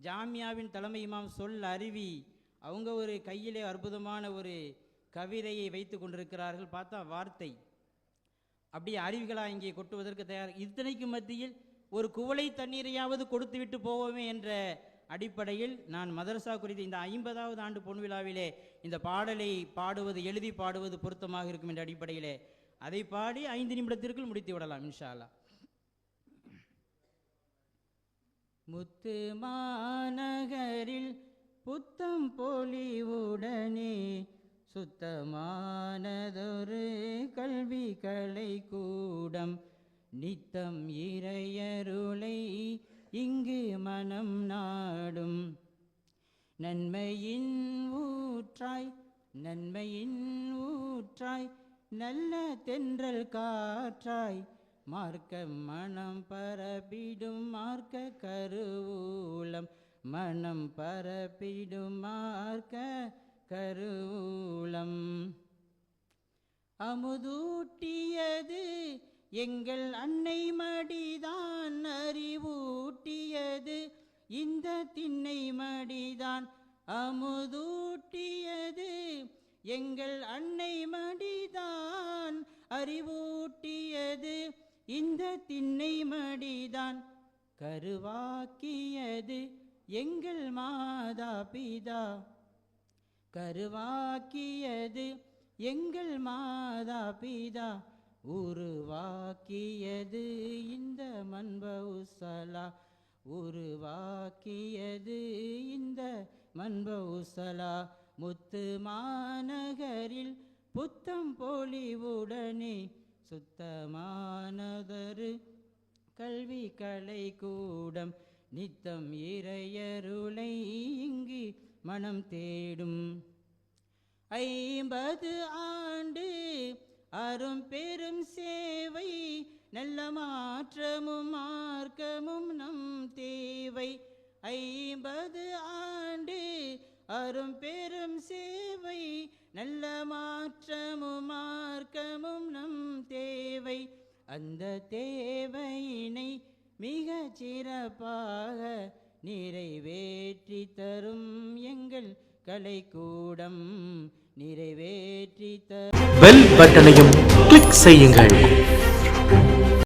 ஜாமியாவின் தலைமை இமாம் சொல் அருவி அவங்க ஒரு கையிலே அற்புதமான ஒரு கவிதையை வைத்து கொண்டிருக்கிறார்கள். பார்த்தா வார்த்தை. அப்படியே அருவிகளாக இங்கே கொட்டுவதற்கு தயார். இத்தனைக்கு மத்தியில் ஒரு குவளை தண்ணீரையாவது கொடுத்து விட்டு போவோமே என்ற அடிப்படையில் நான் மதரசா குறித்து இந்த ஐம்பதாவது ஆண்டு பொன் விழாவிலே இந்த பாடலை பாடுவது எழுதி பாடுவது பொருத்தமாக இருக்கும் என்ற அடிப்படையிலே அதை பாடி ஐந்து நிமிடத்திற்குள் முடித்து விடலாம் இன்ஷா அல்லா முத்து மாநகரில் புத்தம் பொலிவுடனே சுத்தமானதொரு கல்வி கலை கூடம் நித்தம் இறையருளை இங்கு மனம் நாடும். நன்மையின் ஊற்றாய் நன்மையின் ஊற்றாய் நல்ல தென்றல் காற்றாய் மார்க்க மனம் பரப்பிடும் மார்க்க கருவூலம். மனம் பரப்பிடும் மார்க்க கருவூலம். அமுதூட்டியது எங்கள் அன்னை மடிதான் அறிவூட்டியது. இந்த திண்ணை மடிதான் அமுதூட்டியது எங்கள் அன்னை மடிதான் அறிவூட்டியது. இந்த திண்ணை மடிதான் கருவாக்கியது எங்கள் மாதா பிதா. கருவாக்கியது எங்கள் மாதா பிதா. உருவாக்கியது இந்த மண்பவுசலா உருவாக்கியது இந்த மண்பவுசலா முத்து மாநகரில் புத்தம் பொலிவுடனே சுத்தமானதொரு கல்வி கலை கூடம் நித்தம் இறையருளை இங்கு மனம் தேடும். ஐம்பது ஆண்டு அரும் பெரும் சேவை நல்ல மாற்றமும் மார்க்கமும் நம் தேவை. ஐம்பது ஆண்டு அரும் பெரும் சேவை நல்ல மாற்ற அந்த தேவையினை மிகச் சிறப்பாக நிறைவேற்றி தரும் எங்கள் கலைக்கூடம். நிறைவேற்றி தரும். பெல் பட்டனையும் கிளிக் செய்யுங்கள்.